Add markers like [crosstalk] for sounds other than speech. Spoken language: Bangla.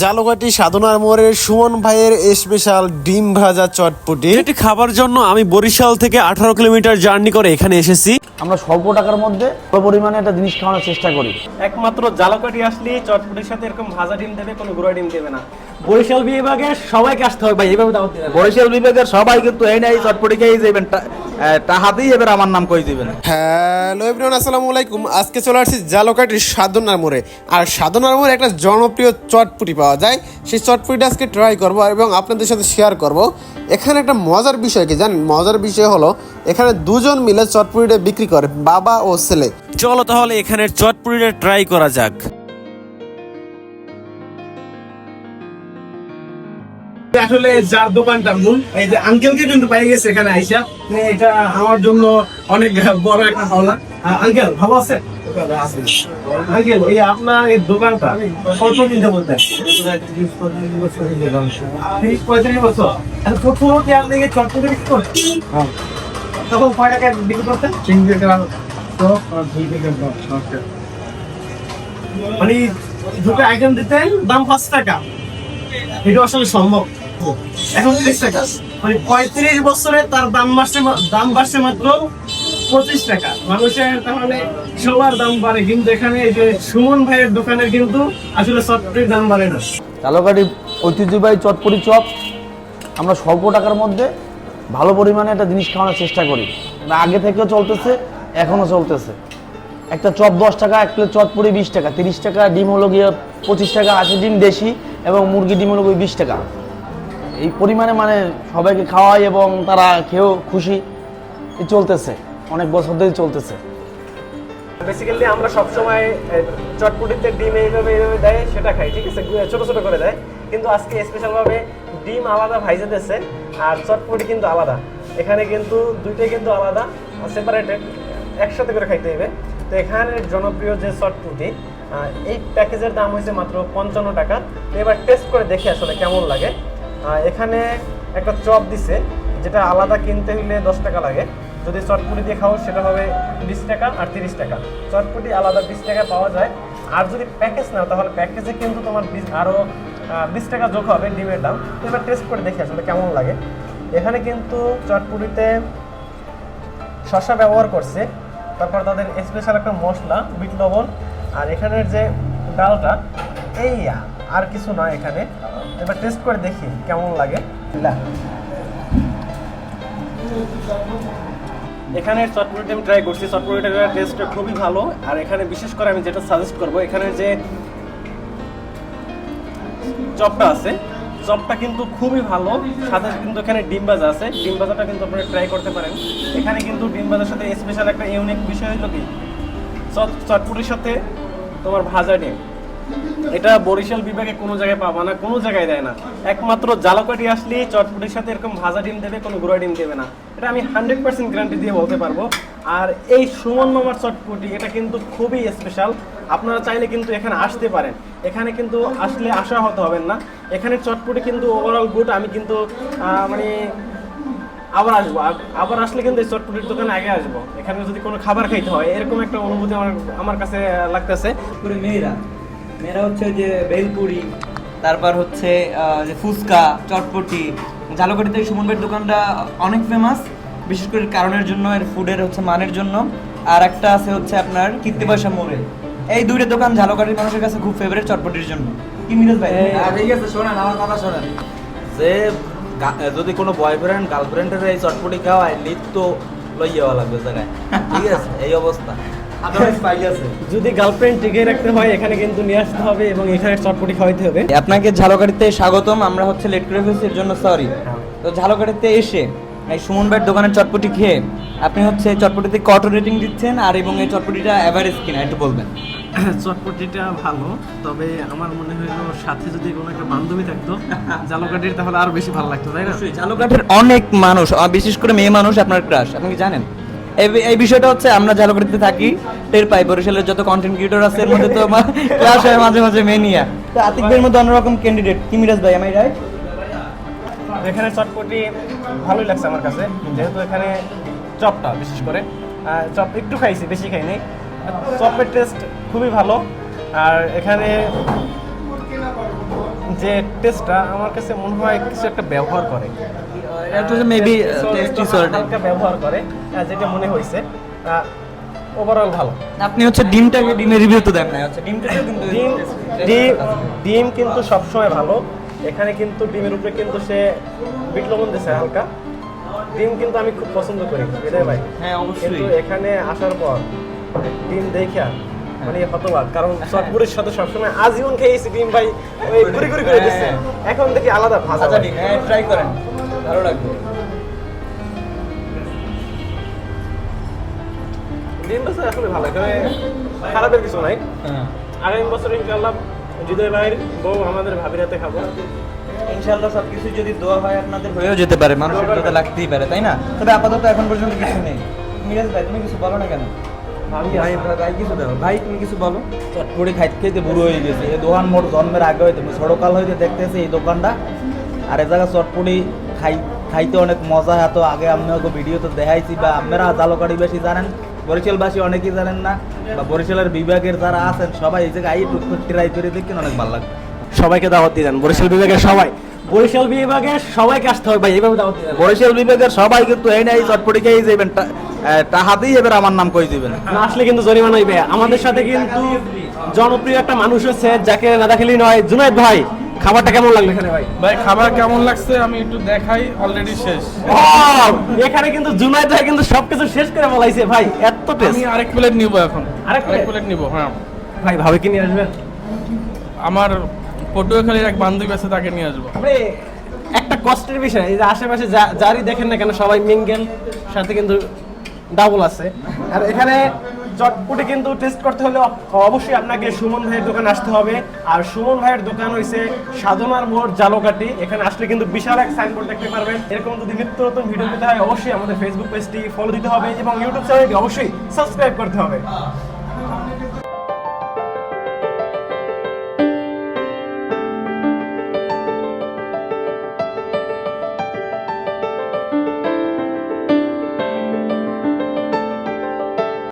জালুকাটি সাধনার মোড়ের সুমন ভাইয়ের স্পেশাল ডিম ভাজা চটপটি। এটি খাবার জন্য আমি বরিশাল থেকে আঠারো কিলোমিটার জার্নি করে এখানে এসেছি। আমরা স্বল্প টাকার মধ্যে পরিমাণে একটা জিনিস খাওয়ানোর চেষ্টা করি। একমাত্র জালাকাটি আসলে চটপটির সাথে এরকম ভাজা ডিম দেবে কোনো গুঁড়া ডিম দেবে না। বরিশাল বিভাগে সবাইকে আসতে হবে ভাই এইভাবে দাওয়াত দেবে বরিশাল বিভাগের সবাই কিন্তু এই নাই চটপটি খেয়ে যাবেন টাহাতেই এবার আমার নাম কই দিবেন। হ্যালো এভরিওয়ান আসসালামু আলাইকুম। আজকে চলে আসছি জালকাটির সাধনার মোড়ে। আর সাধনার মোড়ে একটা জনপ্রিয় চটপটি পাওয়া যায় সেই চটপটিটা আজকে ট্রাই করব এবং আপনাদের সাথে শেয়ার করব। এখানে একটা মজার বিষয় কি জানেন? মজার বিষয় হলো এখানে দুজন মিলে চটপটিটা বিক্রি করে বাবা ও ছেলে। চলো তাহলে এখানের চটপুরিটা ট্রাই করা যাক। আসলে যার দোকানটা মূল এই যে আঙ্কেলকে কিন্তু পাই গেছে এখানে আইসা। মানে এটা আমার জন্য অনেক বড় একটা পাওনা। আঙ্কেল ভালো আছে আঙ্কেল এই আপনার এই দোকানটা কত যাবত পঁয়ত্রিশ বছর। প্রথম আপনি চটপটি করতেন তখন কয় টাকা বিক্রি করতেন? তিন টাকা। মানে দুটো আইটেম দিতেন দাম পাঁচ টাকা। এটা আসলে সম্ভব। এখন তিরিশ টাকা। মানে পঁয়ত্রিশ বছরে তার দাম বাড়ছে দাম বাড়ছে মাত্র পঁচিশ টাকা। মানুষের তাহলে সবার দাম বাড়ে, কিন্তু এখানে এই যে সুমন ভাইয়ের দোকানের কিন্তু আসলে সফটওয়্যার দাম বাড়ে না। চালকাটি ঐতিহ্যবাহী চটপটি চপ। আমরা স্বল্প টাকার মধ্যে ভালো পরিমাণে একটা জিনিস খাওয়ানোর চেষ্টা করি। আগে থেকেও চলতেছে, এখনও চলতেছে। একটা চপ দশ টাকা, এক প্লেট চটপুরি বিশ টাকা, তিরিশ টাকা, ডিম হলো গিয়ে পঁচিশ টাকা, আশি ডিম দেশি এবং মুরগি ডিম হলো গিয়ে বিশ টাকা। এই পরিমাণে মানে সবাইকে খাওয়াই এবং তারা খেয়েও খুশি চলতেছে। অনেক বছর ধরেই চলতেছে। বেসিক্যালি আমরা সবসময় চটপটিতে ডিম এইভাবে এইভাবে দেয়, সেটা খাই, ঠিক আছে? ছোট ছোট করে দেয়। কিন্তু আজকে স্পেশাল ভাবে ডিম আলাদা ভাইজে দিয়েছে, আর চটপটি কিন্তু আলাদা। এখানে কিন্তু দুইটাই কিন্তু আলাদা সেপারেটেড একসাথে করে খাইতে হবে তো এখানে জনপ্রিয় যে চটপটি এই প্যাকেজের দাম হয়েছে মাত্র পঞ্চান্ন টাকা। তো এবার টেস্ট করে দেখি আসলে কেমন লাগে। এখানে একটা চপ দিছে, যেটা আলাদা কিনতে হইলে দশ টাকা লাগে। যদি চটপুটি দিয়ে খাও, সেটা হবে বিশ টাকা আর তিরিশ টাকা। চটপুটি আলাদা বিশ টাকা পাওয়া যায়। আর যদি প্যাকেজ নাও, তাহলে প্যাকেজে কিন্তু তোমার বিশ- আরও বিশ টাকা যোগ হবে ডিমের দাম। তো এবার টেস্ট করে দেখি আসলে কেমন লাগে। এখানে কিন্তু চটপুরিতে শসা ব্যবহার করছে। তারপর তাদের স্পেশাল একটা মশলা, বিট লবণ। আর এখানের যে ডালটা এই আর কিছু নয় এখানে। এবার টেস্ট করে দেখি কেমন লাগে। এখানে চটপটিটা আমি ট্রাই করছি। চটপটিটার টেস্টটা খুবই ভালো। আর এখানে বিশেষ করে আমি যেটা সাজেস্ট করব, এখানে যে চপটা আছে, চপটা কিন্তু খুবই ভালো। সাথে কিন্তু এখানে ডিম ভাজা আছে। ডিম ভাজাটা কিন্তু আপনারা ট্রাই করতে পারেন। এখানে কিন্তু ডিম ভাজার সাথে স্পেশাল একটা ইউনিক বিষয় হলো কি? চট- চটপটির সাথে তোমার ভাজা ডিম। এটা বরিশাল বিভাগে কোনো জায়গায় পাবা না, কোনো জায়গায় দেয় না। একমাত্র জালকাটি আসলে চটপটির সাথে এরকম ভাজা ডিম দেবে, কোনো গুঁড়া ডিম দেবে না। এটা আমি হান্ড্রেড পার্সেন্ট গ্যারান্টি দিয়ে বলতে পারব। আর এই সুমন মামার চটপটি, এটা কিন্তু খুবই স্পেশাল আপনারা চাইলে কিন্তু এখানে আসতে পারেন। এখানে কিন্তু আসলে আশা হতে হবেন না। এখানে চটপটি কিন্তু ওভারঅল গুড আমি কিন্তু মানে আবার আসব। আবার আসলে কিন্তু এই চটপটির দোকানে আগে আসব। এখানে যদি কোনো খাবার খাইতে হয়, এরকম একটা অনুভূতি আমার আমার কাছে লাগতেছে। মেয়েরা। মেয়েরা হচ্ছে যে ভেলপুরি তারপর হচ্ছে যে ফুচকা চটপটি। এই সুমন ভাইয়ের দোকানটা অনেক ফেমাস বিশেষ করে কারণের জন্য এর ফুডের হচ্ছে মানের জন্য। আর একটা আছে হচ্ছে আপনার কীর্তি পয়সা মোড়ে। এই দুইটা দোকান ঝালকাঠির মানুষের কাছে খুব ফেভারিট চটপটির জন্য। কি মিরাজ ভাই? হ্যাঁ, ঠিক আছে শোনেন আমার কথা শোনেন। যে যদি কোনো বয়ফ্রেন্ড গার্লফ্রেন্ডের এই চটপটি খাওয়ায় লিপ তো লই যাওয়া লাগবে জায়গায়। ঠিক আছে এই অবস্থা। যদি গার্লফ্রেন্ড টিকে রাখতে হয় এখানে কিন্তু নিয়ে আসতে হবে এবং এখানে চটপটি খাওয়াইতে হবে। আপনাকে ঝালকাঠিতে স্বাগতম আমরা হচ্ছে লেট করে ফেলছি এর জন্য সরি তো ঝালকাঠিতে এসে এই সুমন ভাইয়ের দোকানের চটপটি খেয়ে আপনি হচ্ছে চটপটিতে কত রেটিং দিচ্ছেন আর এবং এই চটপটিটা অ্যাভারেজ কিনা একটু বলবেন। [coughs] চটপটিটা ভালো তবে আমার মনে হলো সাথে যদি কোনো একটা বান্ধবী থাকতো [laughs] জালকাটির তাহলে আরও বেশি ভালো লাগতো তাই না? ঝালকাঠির অনেক মানুষ বিশেষ করে মেয়ে মানুষ আপনার ক্রাশ আপনি কি জানেন? এই বিষয়টা হচ্ছে আমরা ঝালকাঠিতে থাকি, টের পাই, বরিশালের যত কন্টেন্ট ক্রিয়েটর আছে, এর মধ্যে তো আমার ক্লাস হয় মাঝে মাঝে মেনিয়া তো আতিক ভাইয়ের মধ্যে অন্যরকম ক্যান্ডিডেট কি মিরাজ ভাই আমি রাইট এখানে চটপটি ভালোই লাগছে আমার কাছে, যেহেতু এখানে চপটা বিশেষ করে। চপ একটু খাইছি, বেশি খাইনি। চপের টেস্ট খুবই ভালো। আর এখানে যে টেস্টটা আমার কাছে মনে হয় কিছু একটা ব্যবহার করে। মেবি টেস্টি সল্ট হালকা ব্যবহার করে যেটা মনে হয়েছে। ওভারঅল ভালো। আপনি হচ্ছে ডিমটাকে ডিমের রিভিউ তো দেন না হচ্ছে ডিমটাকেও কিন্তু ডিম ডিম ডিম কিন্তু সবসময় ভালো। এখানে কিন্তু ডিমের উপরে কিন্তু সে বিট লবণ দিয়েছে হালকা। ডিম কিন্তু আমি খুব পছন্দ করি। ভাই? হ্যাঁ, অবশ্যই। এখানে আসার পর ডিম দেখা মানে হতবাক। কারণ চটপুরের সাথে সবসময় আজীবন খেয়েছি ডিম ভাই ওই ঘুরি ঘুরি করে দিচ্ছে এখন দেখি আলাদা ভাজা আচ্ছা ডিম হ্যাঁ ট্রাই করেন। ভালো লাগবে। ডিম আসলে ভালো এখানে খারাপের কিছু নাই। হ্যাঁ। আগামী বছর ইনশাল্লাহ হৃদয় ভাইয়ের বউ আমাদের ভাবিরাতে খাব। ইনশাআল্লাহ সবকিছু যদি দোয়া হয় আপনাদের হয়েও যেতে পারে। মানুষের লাগতেই পারে তাই না? তবে আপাতত এখন পর্যন্ত কিছু নেই। মিরাজ ভাই তুমি কিছু বলো না কেন? ভাই ভাই ভাই কিছু দাও ভাই তুমি কিছু বলো। চটপটি খাইতে খাইতে বুড়ো হয়ে গেছে। এই দোকান মোট জন্মের আগে হইতে ছোটকাল হইতে দেখতেছি এই দোকানটা। আর এ জায়গা চটপটি খাই খাইতে অনেক মজা এত। আগে আমি ওকে ভিডিও তো দেখাইছি বা আপনারা জালকাড়ি বেশি জানেন বরিশালবাসী অনেকেই জানেন না বা বরিশালের বিভাগের যারা আছেন সবাই এই জায়গায় টুকটুক ট্রাই করে দেখেন অনেক ভালো লাগবে। সবাইকে দাওয়াত দিয়ে দেন বরিশাল বিভাগের সবাই। বরিশাল বিভাগের সবাইকে আসতে হবে ভাই এইভাবে দাওয়াত দিয়ে বরিশাল বিভাগের সবাই কিন্তু এই নাই চটপটি খেয়ে যাবেন টাহাতেই এবার আমার নাম কই দিবেন? না আসলে কিন্তু জরিমানা হইবে। আমাদের সাথে কিন্তু জনপ্রিয় একটা মানুষ আছে যাকে না দেখালেই নয় জুনাইদ ভাই। খাবারটা কেমন লাগল এখানে ভাই? ভাই খাবার কেমন লাগছে আমি একটু দেখাই অলরেডি শেষ। এখানে কিন্তু জুনাইদ ভাই কিন্তু সবকিছু শেষ করে বলাইছে ভাই এত টেস্ট আমি আরেক প্লেট নিব এখন। আরেক প্লেট নিব হ্যাঁ। ভাই ভাবে কি নিয়ে আসবেন? আমার পটুয়াখালীর এক বান্ধবী আছে তাকে নিয়ে আসব। একটা কষ্টের বিষয় এই যে আশেপাশে যা- যারই দেখেন না কেন সবাই মিঙ্গেল সাথে কিন্তু ডাবল আছে। আর এখানে চটপটি কিন্তু টেস্ট করতে হলে অবশ্যই আপনাকে সুমন ভাইয়ের দোকান আসতে হবে। আর সুমন ভাইয়ের দোকান হয়েছে সাধনার মোড় জালোকাটি এখানে আসলে কিন্তু বিশাল এক সাইনবোর্ড দেখতে পারবেন। এরকম যদি নিত্য নতুন ভিডিও পেতে হয়, অবশ্যই আমাদের ফেসবুক পেজটি ফলো দিতে হবে এবং ইউটিউব চ্যানেলটি অবশ্যই সাবস্ক্রাইব করতে হবে।